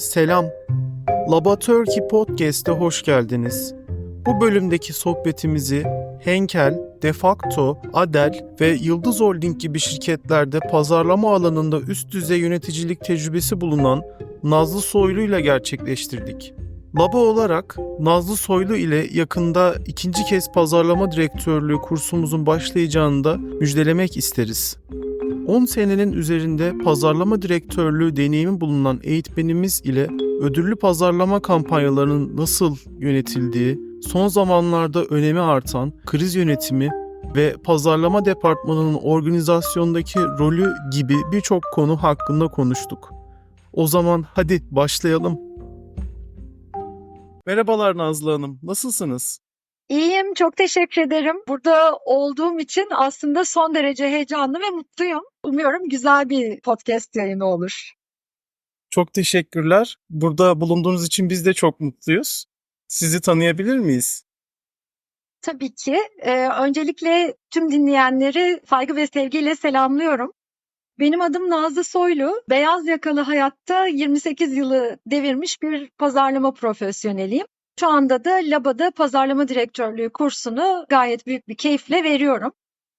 Selam. Laboratury Podcast'e hoş geldiniz. Bu bölümdeki sohbetimizi Henkel, Defacto, Adel ve Yıldız Holding gibi şirketlerde pazarlama alanında üst düzey yöneticilik tecrübesi bulunan Nazlı Soylu ile gerçekleştirdik. Laba olarak Nazlı Soylu ile yakında ikinci kez pazarlama direktörlüğü kursumuzun başlayacağını da müjdelemek isteriz. 10 senenin üzerinde pazarlama direktörlüğü deneyimi bulunan eğitmenimiz ile ödüllü pazarlama kampanyalarının nasıl yönetildiği, son zamanlarda önemi artan kriz yönetimi ve pazarlama departmanının organizasyondaki rolü gibi birçok konu hakkında konuştuk. O zaman hadi başlayalım. Merhabalar Nazlı Hanım, nasılsınız? İyiyim, çok teşekkür ederim. Burada olduğum için aslında son derece heyecanlı ve mutluyum. Umuyorum güzel bir podcast yayını olur. Çok teşekkürler. Burada bulunduğunuz için biz de çok mutluyuz. Sizi tanıyabilir miyiz? Tabii ki. Ee, öncelikle tüm dinleyenleri saygı ve sevgiyle selamlıyorum. Benim adım Nazlı Soylu. Beyaz yakalı hayatta 28 yılı devirmiş bir pazarlama profesyoneliyim. Şu anda da Laba'da pazarlama direktörlüğü kursunu gayet büyük bir keyifle veriyorum.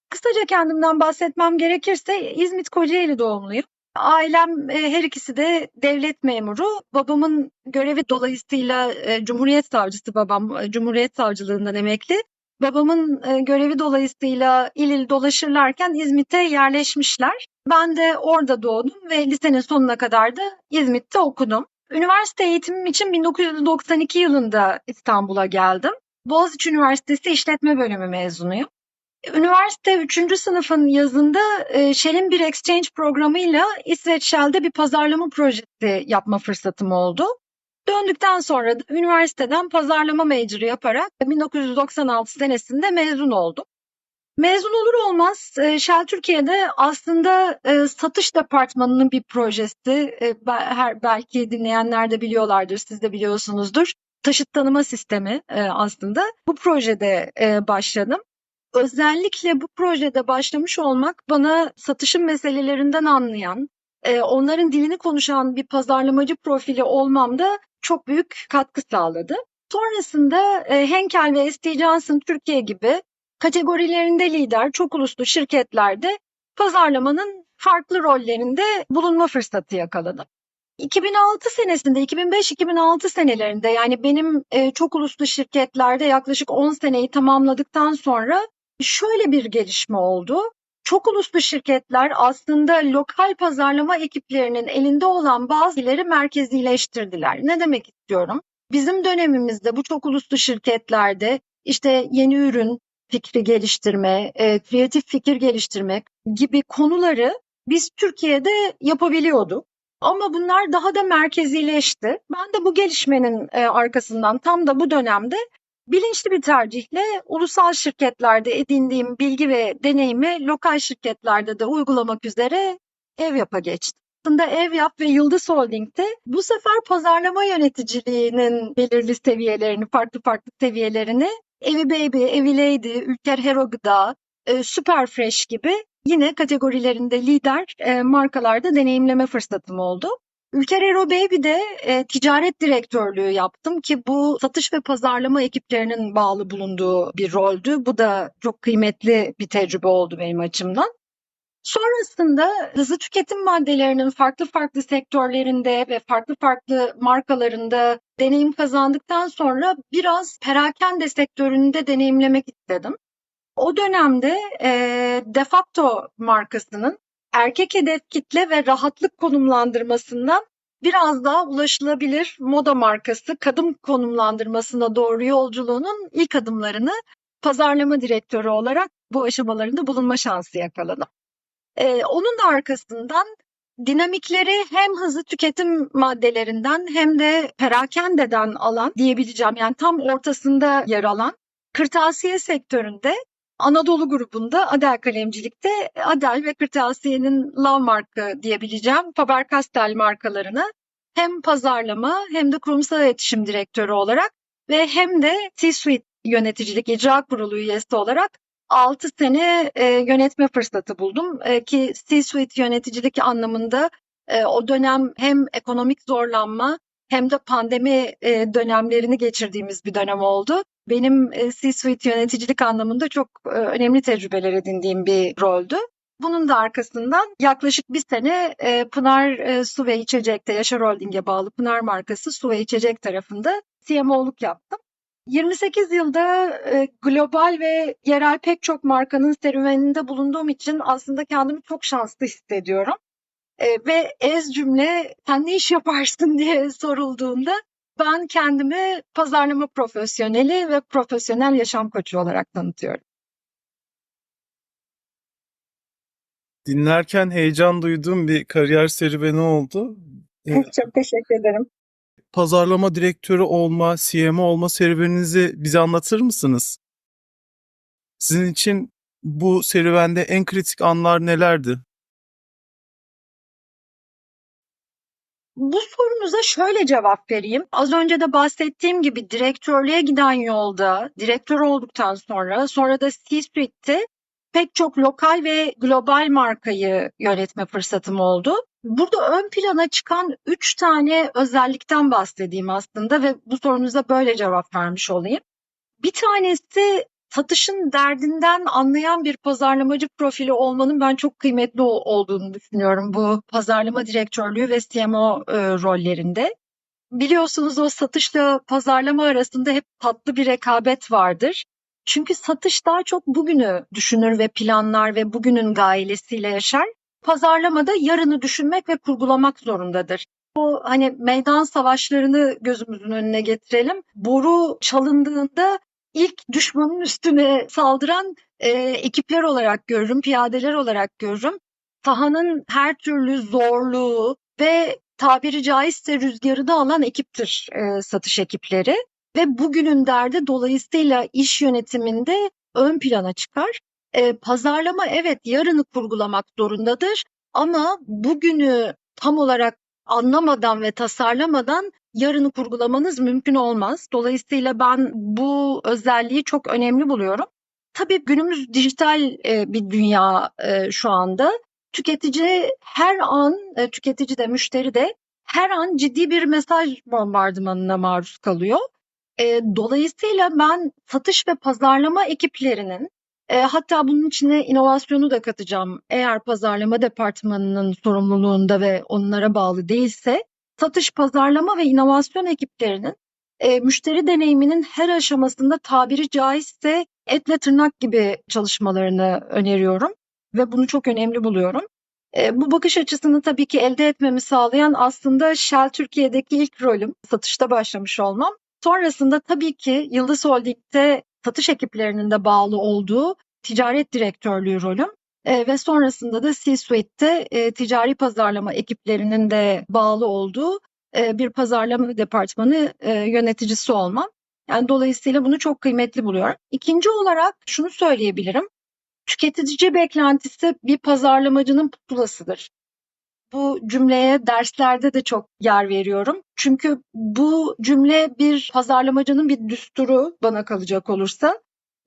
Kısaca kendimden bahsetmem gerekirse İzmit Kocaeli doğumluyum. Ailem e, her ikisi de devlet memuru. Babamın görevi dolayısıyla e, Cumhuriyet Savcısı babam e, Cumhuriyet Savcılığından emekli. Babamın görevi dolayısıyla il il dolaşırlarken İzmit'e yerleşmişler. Ben de orada doğdum ve lisenin sonuna kadar da İzmit'te okudum. Üniversite eğitimim için 1992 yılında İstanbul'a geldim. Boğaziçi Üniversitesi İşletme Bölümü mezunuyum. Üniversite 3. sınıfın yazında e, Shell'in bir exchange programıyla İsveç Shell'de bir pazarlama projesi yapma fırsatım oldu. Döndükten sonra da üniversiteden pazarlama major'ı yaparak 1996 senesinde mezun oldum. Mezun olur olmaz e, Shell Türkiye'de aslında e, satış departmanının bir projesi. E, belki dinleyenler de biliyorlardır, siz de biliyorsunuzdur. Taşıt tanıma sistemi aslında. Bu projede başladım. Özellikle bu projede başlamış olmak bana satışın meselelerinden anlayan, onların dilini konuşan bir pazarlamacı profili olmamda çok büyük katkı sağladı. Sonrasında Henkel ve S.T. Johnson Türkiye gibi kategorilerinde lider çok uluslu şirketlerde pazarlamanın farklı rollerinde bulunma fırsatı yakaladım. 2006 senesinde, 2005-2006 senelerinde yani benim e, çok uluslu şirketlerde yaklaşık 10 seneyi tamamladıktan sonra şöyle bir gelişme oldu. Çok uluslu şirketler aslında lokal pazarlama ekiplerinin elinde olan bazıları merkezileştirdiler. Ne demek istiyorum? Bizim dönemimizde bu çok uluslu şirketlerde işte yeni ürün, fikri geliştirme, e, kreatif fikir geliştirmek gibi konuları biz Türkiye'de yapabiliyorduk. Ama bunlar daha da merkezileşti. Ben de bu gelişmenin e, arkasından tam da bu dönemde bilinçli bir tercihle ulusal şirketlerde edindiğim bilgi ve deneyimi lokal şirketlerde de uygulamak üzere ev yapa geçtim. Aslında ev yap ve Yıldız Holding'de bu sefer pazarlama yöneticiliğinin belirli seviyelerini, farklı farklı seviyelerini Evi Baby, Evi Lady, Ülker Hero Gıda, e, Super Fresh gibi yine kategorilerinde lider e, markalarda deneyimleme fırsatım oldu. Ülker Hero Baby'de e, ticaret direktörlüğü yaptım ki bu satış ve pazarlama ekiplerinin bağlı bulunduğu bir roldü. Bu da çok kıymetli bir tecrübe oldu benim açımdan. Sonrasında hızlı tüketim maddelerinin farklı farklı sektörlerinde ve farklı farklı markalarında deneyim kazandıktan sonra biraz perakende sektöründe deneyimlemek istedim. O dönemde e, Defacto markasının erkek hedef kitle ve rahatlık konumlandırmasından biraz daha ulaşılabilir moda markası kadın konumlandırmasına doğru yolculuğunun ilk adımlarını pazarlama direktörü olarak bu aşamalarında bulunma şansı yakaladım. Ee, onun da arkasından dinamikleri hem hızlı tüketim maddelerinden hem de perakendeden alan diyebileceğim yani tam ortasında yer alan kırtasiye sektöründe Anadolu grubunda Adel kalemcilikte Adel ve Kırtasiye'nin Love marka diyebileceğim Faber-Castell markalarını hem pazarlama hem de kurumsal iletişim direktörü olarak ve hem de C-Suite yöneticilik icra kurulu üyesi olarak 6 sene e, yönetme fırsatı buldum e, ki C-suite yöneticilik anlamında e, o dönem hem ekonomik zorlanma hem de pandemi e, dönemlerini geçirdiğimiz bir dönem oldu. Benim e, C-suite yöneticilik anlamında çok e, önemli tecrübeler edindiğim bir roldü. Bunun da arkasından yaklaşık bir sene e, Pınar e, Su ve İçecek'te Yaşar Holding'e bağlı Pınar markası Su ve İçecek tarafında CMO'luk yaptım. 28 yılda e, global ve yerel pek çok markanın serüveninde bulunduğum için aslında kendimi çok şanslı hissediyorum. E, ve ez cümle sen ne iş yaparsın diye sorulduğunda ben kendimi pazarlama profesyoneli ve profesyonel yaşam koçu olarak tanıtıyorum. Dinlerken heyecan duyduğum bir kariyer serüveni oldu. Çok teşekkür ederim. Pazarlama direktörü olma, CMO olma serüveninizi bize anlatır mısınız? Sizin için bu serüvende en kritik anlar nelerdi? Bu sorunuza şöyle cevap vereyim. Az önce de bahsettiğim gibi direktörlüğe giden yolda, direktör olduktan sonra, sonra da C-suite'te pek çok lokal ve global markayı yönetme fırsatım oldu. Burada ön plana çıkan üç tane özellikten bahsedeyim aslında ve bu sorunuza böyle cevap vermiş olayım. Bir tanesi satışın derdinden anlayan bir pazarlamacı profili olmanın ben çok kıymetli olduğunu düşünüyorum bu pazarlama direktörlüğü ve CMO e, rollerinde. Biliyorsunuz o satışla pazarlama arasında hep tatlı bir rekabet vardır. Çünkü satış daha çok bugünü düşünür ve planlar ve bugünün gailesiyle yaşar. Pazarlamada yarını düşünmek ve kurgulamak zorundadır. O hani meydan savaşlarını gözümüzün önüne getirelim. Boru çalındığında ilk düşmanın üstüne saldıran e, ekipler olarak görürüm, piyadeler olarak görürüm. Sahanın her türlü zorluğu ve tabiri caizse rüzgarını alan ekiptir e, satış ekipleri. Ve bugünün derdi dolayısıyla iş yönetiminde ön plana çıkar. E, pazarlama evet yarını kurgulamak zorundadır ama bugünü tam olarak anlamadan ve tasarlamadan yarını kurgulamanız mümkün olmaz. Dolayısıyla ben bu özelliği çok önemli buluyorum. Tabii günümüz dijital e, bir dünya e, şu anda. Tüketici her an, e, tüketici de müşteri de her an ciddi bir mesaj bombardımanına maruz kalıyor. E, dolayısıyla ben satış ve pazarlama ekiplerinin e, hatta bunun içine inovasyonu da katacağım. Eğer pazarlama departmanının sorumluluğunda ve onlara bağlı değilse satış, pazarlama ve inovasyon ekiplerinin e, müşteri deneyiminin her aşamasında tabiri caizse etle tırnak gibi çalışmalarını öneriyorum ve bunu çok önemli buluyorum. E, bu bakış açısını tabii ki elde etmemi sağlayan aslında Shell Türkiye'deki ilk rolüm, satışta başlamış olmam. Sonrasında tabii ki Yıldız Holding'de satış ekiplerinin de bağlı olduğu ticaret direktörlüğü rolüm e, ve sonrasında da C-Suite'de e, ticari pazarlama ekiplerinin de bağlı olduğu e, bir pazarlama departmanı e, yöneticisi olmam. Yani dolayısıyla bunu çok kıymetli buluyorum. İkinci olarak şunu söyleyebilirim. Tüketici beklentisi bir pazarlamacının pusulasıdır. Bu cümleye derslerde de çok yer veriyorum. Çünkü bu cümle bir pazarlamacının bir düsturu bana kalacak olursa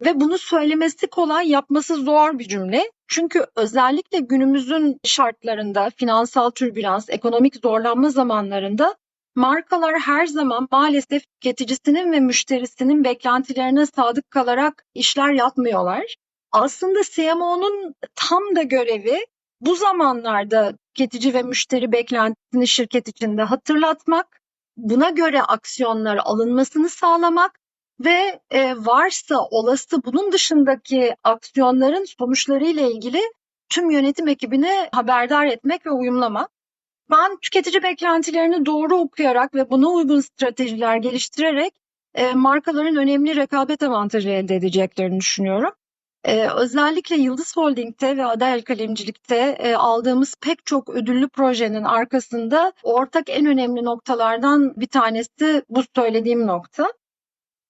ve bunu söylemesi kolay, yapması zor bir cümle. Çünkü özellikle günümüzün şartlarında, finansal türbülans, ekonomik zorlanma zamanlarında markalar her zaman maalesef tüketicisinin ve müşterisinin beklentilerine sadık kalarak işler yapmıyorlar. Aslında CMO'nun tam da görevi bu zamanlarda tüketici ve müşteri beklentisini şirket içinde hatırlatmak, buna göre aksiyonlar alınmasını sağlamak ve e, varsa olası bunun dışındaki aksiyonların sonuçları ile ilgili tüm yönetim ekibine haberdar etmek ve uyumlamak. Ben tüketici beklentilerini doğru okuyarak ve buna uygun stratejiler geliştirerek e, markaların önemli rekabet avantajı elde edeceklerini düşünüyorum. Ee, özellikle Yıldız Holding'te ve Adel Kalemcilik'te e, aldığımız pek çok ödüllü projenin arkasında ortak en önemli noktalardan bir tanesi bu söylediğim nokta.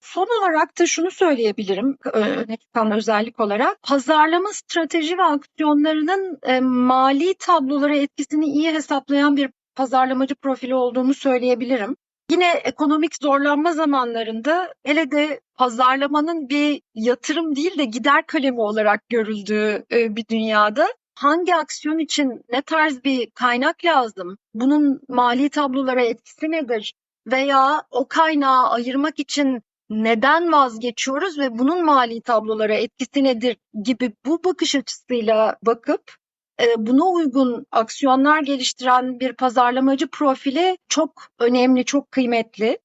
Son olarak da şunu söyleyebilirim öne çıkan özellik olarak pazarlama strateji ve aksiyonlarının e, mali tablolara etkisini iyi hesaplayan bir pazarlamacı profili olduğumu söyleyebilirim. Yine ekonomik zorlanma zamanlarında hele de pazarlamanın bir yatırım değil de gider kalemi olarak görüldüğü e, bir dünyada hangi aksiyon için ne tarz bir kaynak lazım? Bunun mali tablolara etkisi nedir? veya o kaynağı ayırmak için neden vazgeçiyoruz ve bunun mali tablolara etkisi nedir gibi bu bakış açısıyla bakıp buna uygun aksiyonlar geliştiren bir pazarlamacı profili çok önemli, çok kıymetli.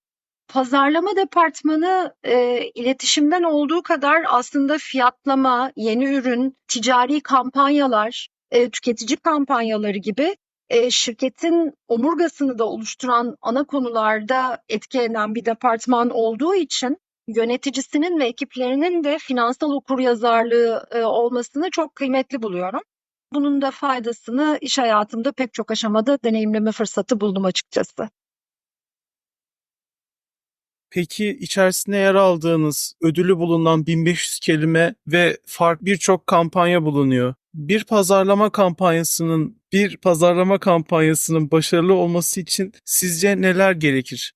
Pazarlama departmanı e, iletişimden olduğu kadar aslında fiyatlama, yeni ürün, ticari kampanyalar, e, tüketici kampanyaları gibi e, şirketin omurgasını da oluşturan ana konularda etki eden bir departman olduğu için yöneticisinin ve ekiplerinin de finansal okuryazarlığı e, olmasını çok kıymetli buluyorum. Bunun da faydasını iş hayatımda pek çok aşamada deneyimleme fırsatı buldum açıkçası. Peki içerisinde yer aldığınız ödülü bulunan 1500 kelime ve farklı birçok kampanya bulunuyor. Bir pazarlama kampanyasının bir pazarlama kampanyasının başarılı olması için sizce neler gerekir?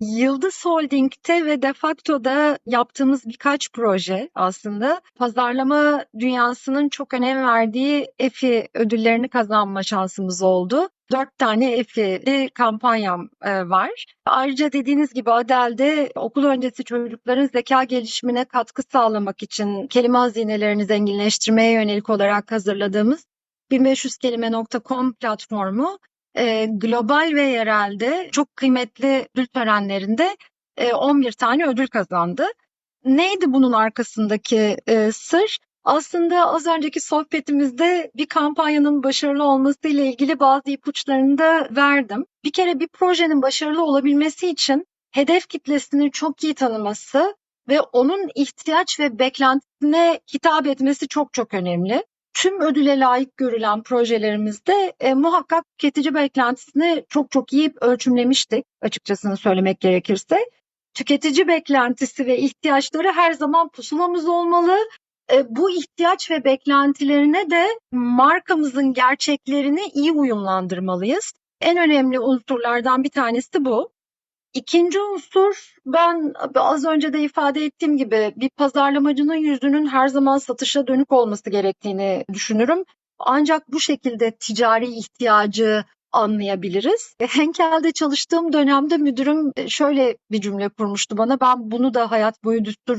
Yıldız Holding'te ve Defacto'da yaptığımız birkaç proje aslında pazarlama dünyasının çok önem verdiği EFI ödüllerini kazanma şansımız oldu. Dört tane EFI'li kampanyam e, var. Ayrıca dediğiniz gibi Adel'de okul öncesi çocukların zeka gelişimine katkı sağlamak için kelime hazinelerini zenginleştirmeye yönelik olarak hazırladığımız 1500kelime.com platformu e, global ve yerelde çok kıymetli ödül törenlerinde e, 11 tane ödül kazandı. Neydi bunun arkasındaki e, sır? Aslında az önceki sohbetimizde bir kampanyanın başarılı olması ile ilgili bazı ipuçlarını da verdim. Bir kere bir projenin başarılı olabilmesi için hedef kitlesini çok iyi tanıması ve onun ihtiyaç ve beklentisine hitap etmesi çok çok önemli tüm ödüle layık görülen projelerimizde e, muhakkak tüketici beklentisini çok çok iyi ölçümlemiştik açıkçasını söylemek gerekirse. Tüketici beklentisi ve ihtiyaçları her zaman pusulamız olmalı. E, bu ihtiyaç ve beklentilerine de markamızın gerçeklerini iyi uyumlandırmalıyız. En önemli unsurlardan bir tanesi bu. İkinci unsur ben az önce de ifade ettiğim gibi bir pazarlamacının yüzünün her zaman satışa dönük olması gerektiğini düşünürüm. Ancak bu şekilde ticari ihtiyacı anlayabiliriz. Henkel'de çalıştığım dönemde müdürüm şöyle bir cümle kurmuştu bana. Ben bunu da hayat boyu düstur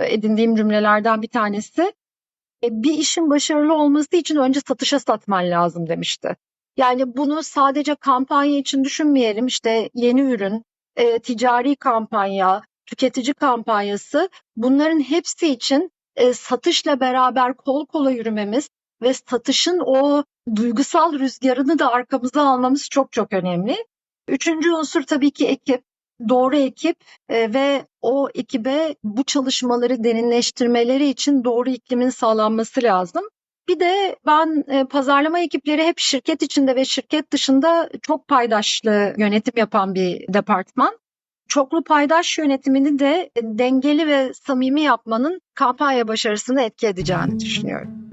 edindiğim cümlelerden bir tanesi. Bir işin başarılı olması için önce satışa satman lazım demişti. Yani bunu sadece kampanya için düşünmeyelim. İşte yeni ürün, e, ticari kampanya, tüketici kampanyası bunların hepsi için e, satışla beraber kol kola yürümemiz ve satışın o duygusal rüzgarını da arkamıza almamız çok çok önemli. Üçüncü unsur tabii ki ekip. Doğru ekip e, ve o ekibe bu çalışmaları derinleştirmeleri için doğru iklimin sağlanması lazım. Bir de ben e, pazarlama ekipleri hep şirket içinde ve şirket dışında çok paydaşlı yönetim yapan bir departman. Çoklu paydaş yönetimini de dengeli ve samimi yapmanın kampanya başarısını etki edeceğini düşünüyorum.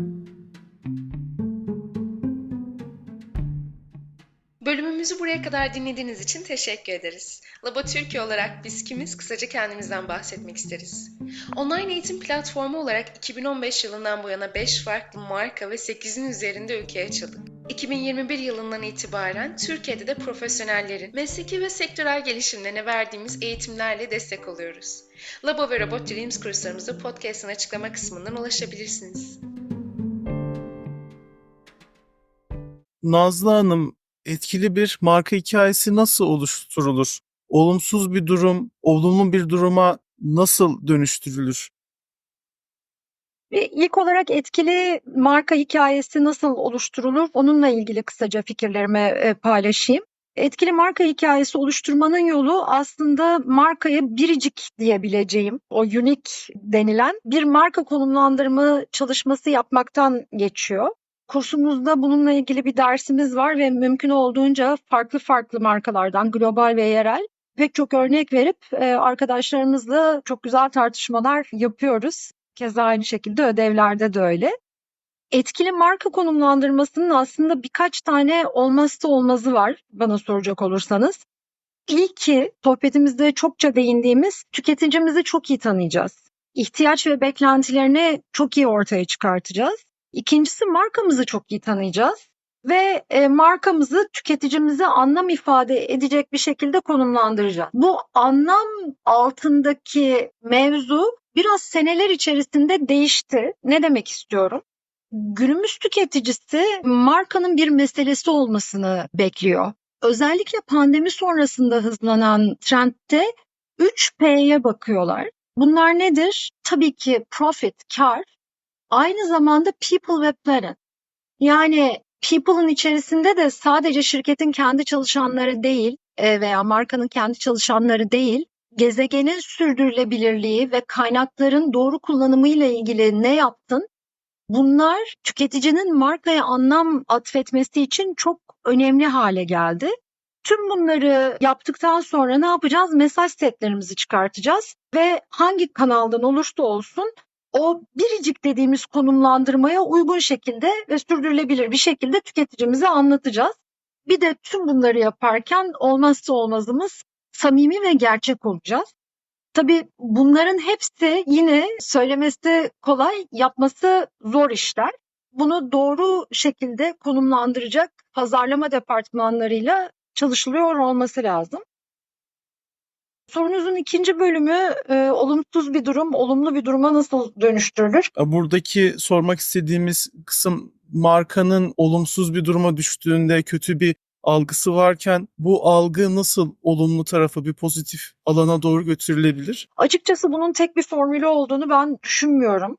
Bölümümüzü buraya kadar dinlediğiniz için teşekkür ederiz. Laba Türkiye olarak biz kimiz kısaca kendimizden bahsetmek isteriz. Online eğitim platformu olarak 2015 yılından bu yana 5 farklı marka ve 8'in üzerinde ülkeye açıldık. 2021 yılından itibaren Türkiye'de de profesyonellerin mesleki ve sektörel gelişimlerine verdiğimiz eğitimlerle destek oluyoruz. Labo ve Robot Dreams kurslarımızı podcast'ın açıklama kısmından ulaşabilirsiniz. Nazlı Hanım, etkili bir marka hikayesi nasıl oluşturulur? Olumsuz bir durum, olumlu bir duruma nasıl dönüştürülür? İlk olarak etkili marka hikayesi nasıl oluşturulur? Onunla ilgili kısaca fikirlerimi paylaşayım. Etkili marka hikayesi oluşturmanın yolu aslında markaya biricik diyebileceğim, o unique denilen bir marka konumlandırma çalışması yapmaktan geçiyor. Kursumuzda bununla ilgili bir dersimiz var ve mümkün olduğunca farklı farklı markalardan, global ve yerel pek çok örnek verip arkadaşlarımızla çok güzel tartışmalar yapıyoruz. Keza aynı şekilde ödevlerde de öyle. Etkili marka konumlandırmasının aslında birkaç tane olmazsa olmazı var bana soracak olursanız. İlki sohbetimizde çokça değindiğimiz tüketicimizi çok iyi tanıyacağız. İhtiyaç ve beklentilerini çok iyi ortaya çıkartacağız. İkincisi markamızı çok iyi tanıyacağız. Ve e, markamızı tüketicimize anlam ifade edecek bir şekilde konumlandıracağız. Bu anlam altındaki mevzu biraz seneler içerisinde değişti. Ne demek istiyorum? Günümüz tüketicisi markanın bir meselesi olmasını bekliyor. Özellikle pandemi sonrasında hızlanan trendte 3P'ye bakıyorlar. Bunlar nedir? Tabii ki profit, kar, aynı zamanda people ve planet. Yani people'ın içerisinde de sadece şirketin kendi çalışanları değil e, veya markanın kendi çalışanları değil, gezegenin sürdürülebilirliği ve kaynakların doğru kullanımı ile ilgili ne yaptın? Bunlar tüketicinin markaya anlam atfetmesi için çok önemli hale geldi. Tüm bunları yaptıktan sonra ne yapacağız? Mesaj setlerimizi çıkartacağız ve hangi kanaldan olursa olsun o biricik dediğimiz konumlandırmaya uygun şekilde ve sürdürülebilir bir şekilde tüketicimize anlatacağız. Bir de tüm bunları yaparken olmazsa olmazımız samimi ve gerçek olacağız. Tabii bunların hepsi yine söylemesi kolay, yapması zor işler. Bunu doğru şekilde konumlandıracak pazarlama departmanlarıyla çalışılıyor olması lazım. Sorunuzun ikinci bölümü e, olumsuz bir durum, olumlu bir duruma nasıl dönüştürülür? Buradaki sormak istediğimiz kısım markanın olumsuz bir duruma düştüğünde kötü bir algısı varken bu algı nasıl olumlu tarafa bir pozitif alana doğru götürülebilir? Açıkçası bunun tek bir formülü olduğunu ben düşünmüyorum.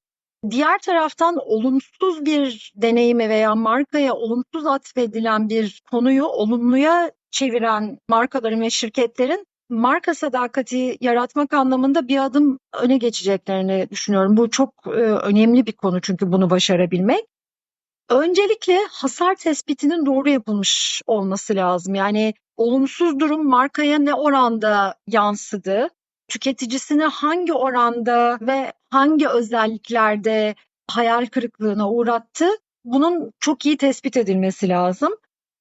Diğer taraftan olumsuz bir deneyime veya markaya olumsuz atfedilen bir konuyu olumluya çeviren markaların ve şirketlerin marka sadakati yaratmak anlamında bir adım öne geçeceklerini düşünüyorum. Bu çok e, önemli bir konu çünkü bunu başarabilmek. Öncelikle hasar tespitinin doğru yapılmış olması lazım. Yani olumsuz durum markaya ne oranda yansıdı, tüketicisini hangi oranda ve hangi özelliklerde hayal kırıklığına uğrattı? Bunun çok iyi tespit edilmesi lazım.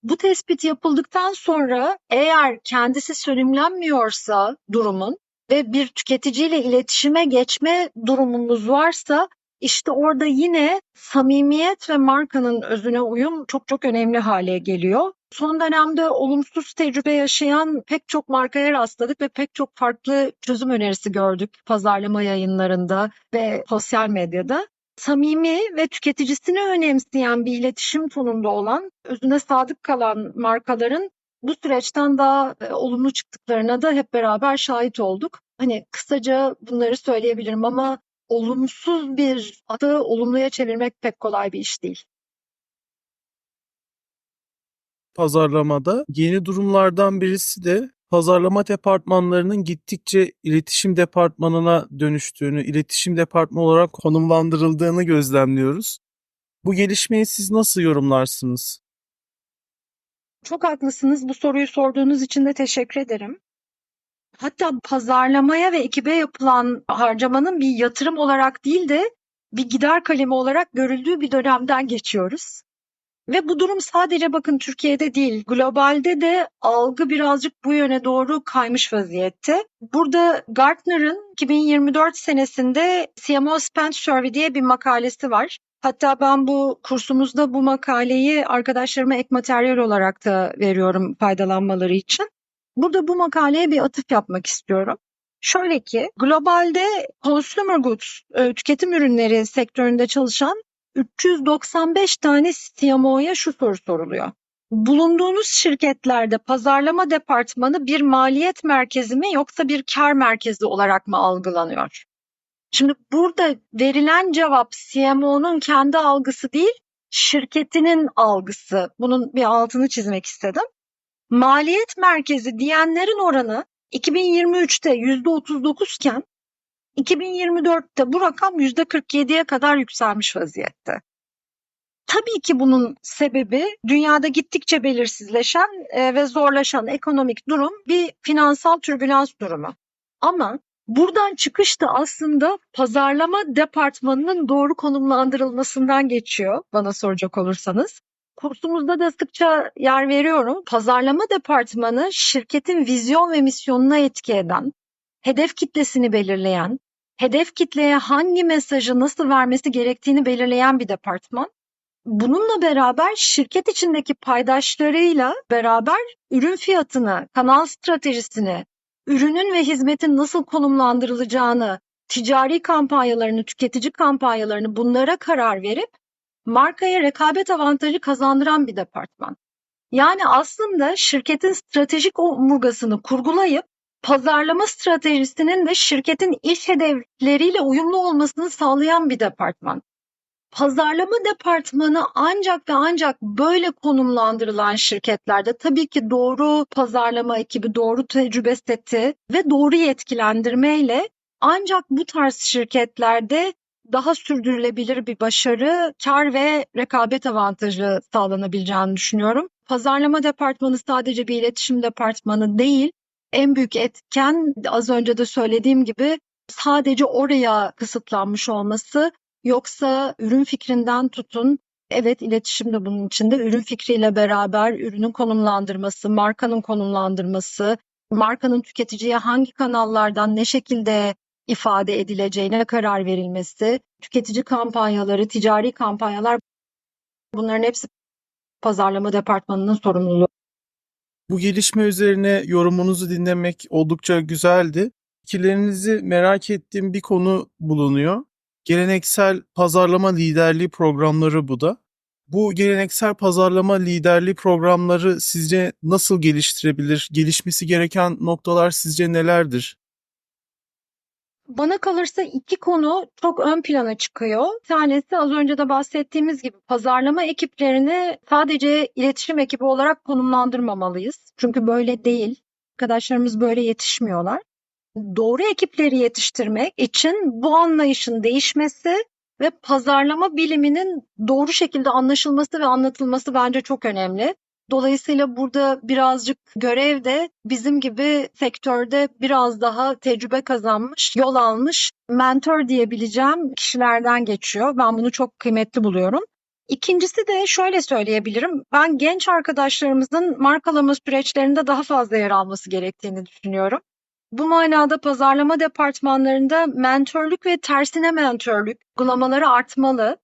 Bu tespit yapıldıktan sonra eğer kendisi sönümlenmiyorsa durumun ve bir tüketiciyle iletişime geçme durumumuz varsa işte orada yine samimiyet ve markanın özüne uyum çok çok önemli hale geliyor. Son dönemde olumsuz tecrübe yaşayan pek çok markaya rastladık ve pek çok farklı çözüm önerisi gördük pazarlama yayınlarında ve sosyal medyada. Samimi ve tüketicisini önemseyen bir iletişim tonunda olan, özüne sadık kalan markaların bu süreçten daha e, olumlu çıktıklarına da hep beraber şahit olduk. Hani kısaca bunları söyleyebilirim ama olumsuz bir adı olumluya çevirmek pek kolay bir iş değil. Pazarlamada yeni durumlardan birisi de pazarlama departmanlarının gittikçe iletişim departmanına dönüştüğünü, iletişim departmanı olarak konumlandırıldığını gözlemliyoruz. Bu gelişmeyi siz nasıl yorumlarsınız? Çok haklısınız. Bu soruyu sorduğunuz için de teşekkür ederim. Hatta pazarlamaya ve ekibe yapılan harcamanın bir yatırım olarak değil de bir gider kalemi olarak görüldüğü bir dönemden geçiyoruz. Ve bu durum sadece bakın Türkiye'de değil, globalde de algı birazcık bu yöne doğru kaymış vaziyette. Burada Gartner'ın 2024 senesinde CMO Spend Survey diye bir makalesi var. Hatta ben bu kursumuzda bu makaleyi arkadaşlarıma ek materyal olarak da veriyorum faydalanmaları için. Burada bu makaleye bir atıf yapmak istiyorum. Şöyle ki globalde consumer goods, e, tüketim ürünleri sektöründe çalışan 395 tane CMO'ya şu soru soruluyor. Bulunduğunuz şirketlerde pazarlama departmanı bir maliyet merkezi mi yoksa bir kar merkezi olarak mı algılanıyor? Şimdi burada verilen cevap CMO'nun kendi algısı değil, şirketinin algısı. Bunun bir altını çizmek istedim. Maliyet merkezi diyenlerin oranı 2023'te %39 iken 2024'te bu rakam %47'ye kadar yükselmiş vaziyette. Tabii ki bunun sebebi dünyada gittikçe belirsizleşen e, ve zorlaşan ekonomik durum bir finansal türbülans durumu. Ama buradan çıkış da aslında pazarlama departmanının doğru konumlandırılmasından geçiyor bana soracak olursanız. Kursumuzda da sıkça yer veriyorum. Pazarlama departmanı şirketin vizyon ve misyonuna etki eden, hedef kitlesini belirleyen, hedef kitleye hangi mesajı nasıl vermesi gerektiğini belirleyen bir departman. Bununla beraber şirket içindeki paydaşlarıyla beraber ürün fiyatını, kanal stratejisini, ürünün ve hizmetin nasıl konumlandırılacağını, ticari kampanyalarını, tüketici kampanyalarını bunlara karar verip markaya rekabet avantajı kazandıran bir departman. Yani aslında şirketin stratejik omurgasını kurgulayıp pazarlama stratejisinin de şirketin iş hedefleriyle uyumlu olmasını sağlayan bir departman. Pazarlama departmanı ancak ve ancak böyle konumlandırılan şirketlerde tabii ki doğru pazarlama ekibi, doğru tecrübe seti ve doğru yetkilendirmeyle ancak bu tarz şirketlerde daha sürdürülebilir bir başarı, kar ve rekabet avantajı sağlanabileceğini düşünüyorum. Pazarlama departmanı sadece bir iletişim departmanı değil. En büyük etken az önce de söylediğim gibi sadece oraya kısıtlanmış olması Yoksa ürün fikrinden tutun, evet iletişim de bunun içinde. Ürün fikriyle beraber ürünün konumlandırması, markanın konumlandırması, markanın tüketiciye hangi kanallardan ne şekilde ifade edileceğine karar verilmesi, tüketici kampanyaları, ticari kampanyalar bunların hepsi pazarlama departmanının sorumluluğu. Bu gelişme üzerine yorumunuzu dinlemek oldukça güzeldi. Fikirlerinizi merak ettiğim bir konu bulunuyor. Geleneksel pazarlama liderliği programları bu da. Bu geleneksel pazarlama liderliği programları sizce nasıl geliştirebilir? Gelişmesi gereken noktalar sizce nelerdir? Bana kalırsa iki konu çok ön plana çıkıyor. Bir tanesi az önce de bahsettiğimiz gibi pazarlama ekiplerini sadece iletişim ekibi olarak konumlandırmamalıyız. Çünkü böyle değil. Arkadaşlarımız böyle yetişmiyorlar. Doğru ekipleri yetiştirmek için bu anlayışın değişmesi ve pazarlama biliminin doğru şekilde anlaşılması ve anlatılması bence çok önemli. Dolayısıyla burada birazcık görev de bizim gibi sektörde biraz daha tecrübe kazanmış, yol almış, mentor diyebileceğim kişilerden geçiyor. Ben bunu çok kıymetli buluyorum. İkincisi de şöyle söyleyebilirim. Ben genç arkadaşlarımızın markalama süreçlerinde daha fazla yer alması gerektiğini düşünüyorum. Bu manada pazarlama departmanlarında mentörlük ve tersine mentörlük uygulamaları artmalı.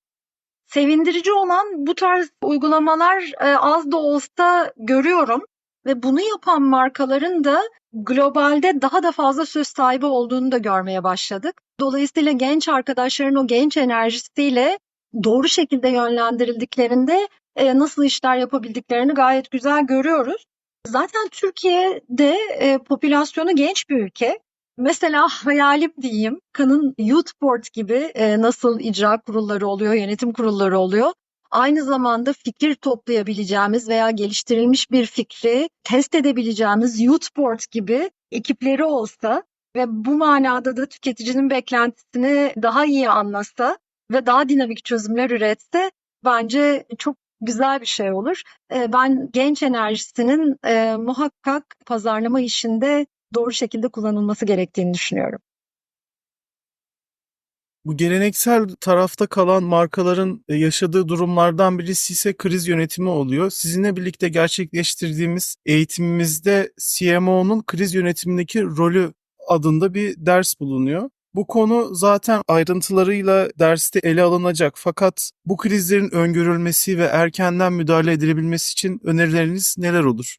Sevindirici olan bu tarz uygulamalar e, az da olsa görüyorum ve bunu yapan markaların da globalde daha da fazla söz sahibi olduğunu da görmeye başladık. Dolayısıyla genç arkadaşların o genç enerjisiyle doğru şekilde yönlendirildiklerinde e, nasıl işler yapabildiklerini gayet güzel görüyoruz. Zaten Türkiye'de e, popülasyonu genç bir ülke. Mesela hayalim diyeyim, Kan'ın Youth Board gibi e, nasıl icra kurulları oluyor, yönetim kurulları oluyor. Aynı zamanda fikir toplayabileceğimiz veya geliştirilmiş bir fikri test edebileceğimiz Youth Board gibi ekipleri olsa ve bu manada da tüketicinin beklentisini daha iyi anlasa ve daha dinamik çözümler üretse bence çok güzel bir şey olur. E, ben genç enerjisinin e, muhakkak pazarlama işinde doğru şekilde kullanılması gerektiğini düşünüyorum. Bu geleneksel tarafta kalan markaların e, yaşadığı durumlardan birisi ise kriz yönetimi oluyor. Sizinle birlikte gerçekleştirdiğimiz eğitimimizde CMO'nun kriz yönetimindeki rolü adında bir ders bulunuyor. Bu konu zaten ayrıntılarıyla derste ele alınacak fakat bu krizlerin öngörülmesi ve erkenden müdahale edilebilmesi için önerileriniz neler olur?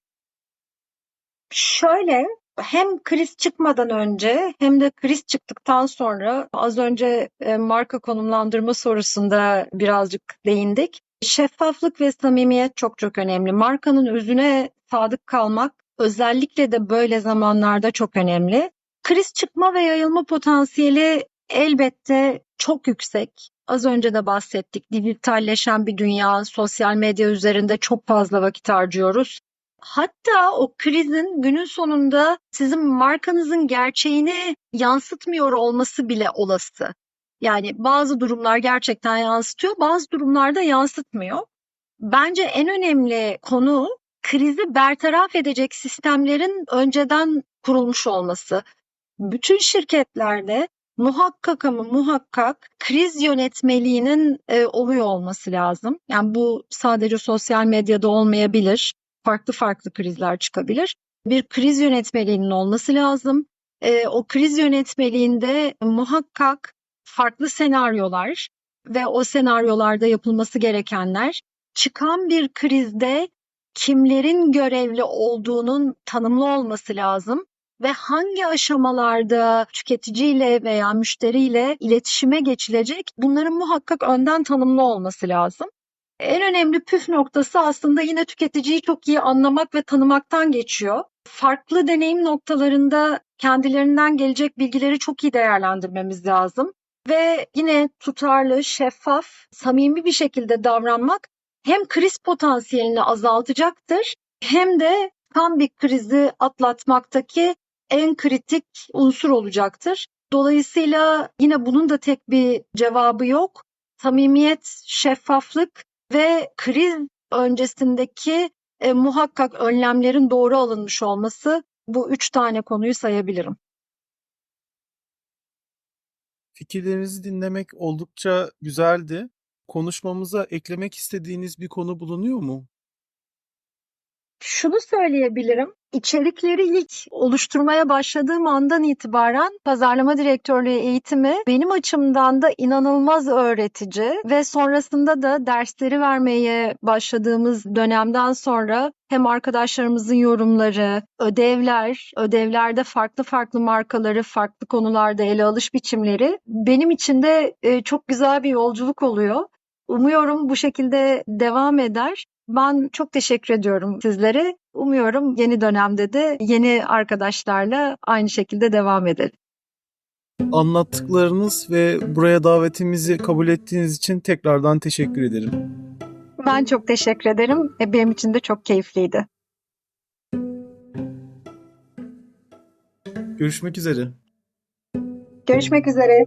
Şöyle hem kriz çıkmadan önce hem de kriz çıktıktan sonra az önce e, marka konumlandırma sorusunda birazcık değindik. Şeffaflık ve samimiyet çok çok önemli. Markanın özüne sadık kalmak özellikle de böyle zamanlarda çok önemli. Kriz çıkma ve yayılma potansiyeli elbette çok yüksek. Az önce de bahsettik. Dijitalleşen bir dünya, sosyal medya üzerinde çok fazla vakit harcıyoruz. Hatta o krizin günün sonunda sizin markanızın gerçeğini yansıtmıyor olması bile olası. Yani bazı durumlar gerçekten yansıtıyor, bazı durumlarda yansıtmıyor. Bence en önemli konu krizi bertaraf edecek sistemlerin önceden kurulmuş olması. Bütün şirketlerde muhakkak ama muhakkak kriz yönetmeliğinin e, oluyor olması lazım. Yani bu sadece sosyal medyada olmayabilir farklı farklı krizler çıkabilir. Bir kriz yönetmeliğinin olması lazım. E, o kriz yönetmeliğinde muhakkak farklı senaryolar ve o senaryolarda yapılması gerekenler, çıkan bir krizde kimlerin görevli olduğunun tanımlı olması lazım ve hangi aşamalarda tüketiciyle veya müşteriyle iletişime geçilecek bunların muhakkak önden tanımlı olması lazım. En önemli püf noktası aslında yine tüketiciyi çok iyi anlamak ve tanımaktan geçiyor. Farklı deneyim noktalarında kendilerinden gelecek bilgileri çok iyi değerlendirmemiz lazım ve yine tutarlı, şeffaf, samimi bir şekilde davranmak hem kriz potansiyelini azaltacaktır hem de tam bir krizi atlatmaktaki en kritik unsur olacaktır. Dolayısıyla yine bunun da tek bir cevabı yok. Samimiyet, şeffaflık ve kriz öncesindeki e, muhakkak önlemlerin doğru alınmış olması bu üç tane konuyu sayabilirim. Fikirlerinizi dinlemek oldukça güzeldi. Konuşmamıza eklemek istediğiniz bir konu bulunuyor mu? Şunu söyleyebilirim. İçerikleri ilk oluşturmaya başladığım andan itibaren pazarlama direktörlüğü eğitimi benim açımdan da inanılmaz öğretici ve sonrasında da dersleri vermeye başladığımız dönemden sonra hem arkadaşlarımızın yorumları, ödevler, ödevlerde farklı farklı markaları, farklı konularda ele alış biçimleri benim için de e, çok güzel bir yolculuk oluyor. Umuyorum bu şekilde devam eder. Ben çok teşekkür ediyorum sizlere. Umuyorum yeni dönemde de yeni arkadaşlarla aynı şekilde devam eder. Anlattıklarınız ve buraya davetimizi kabul ettiğiniz için tekrardan teşekkür ederim. Ben çok teşekkür ederim. E, Benim için de çok keyifliydi. Görüşmek üzere. Görüşmek üzere.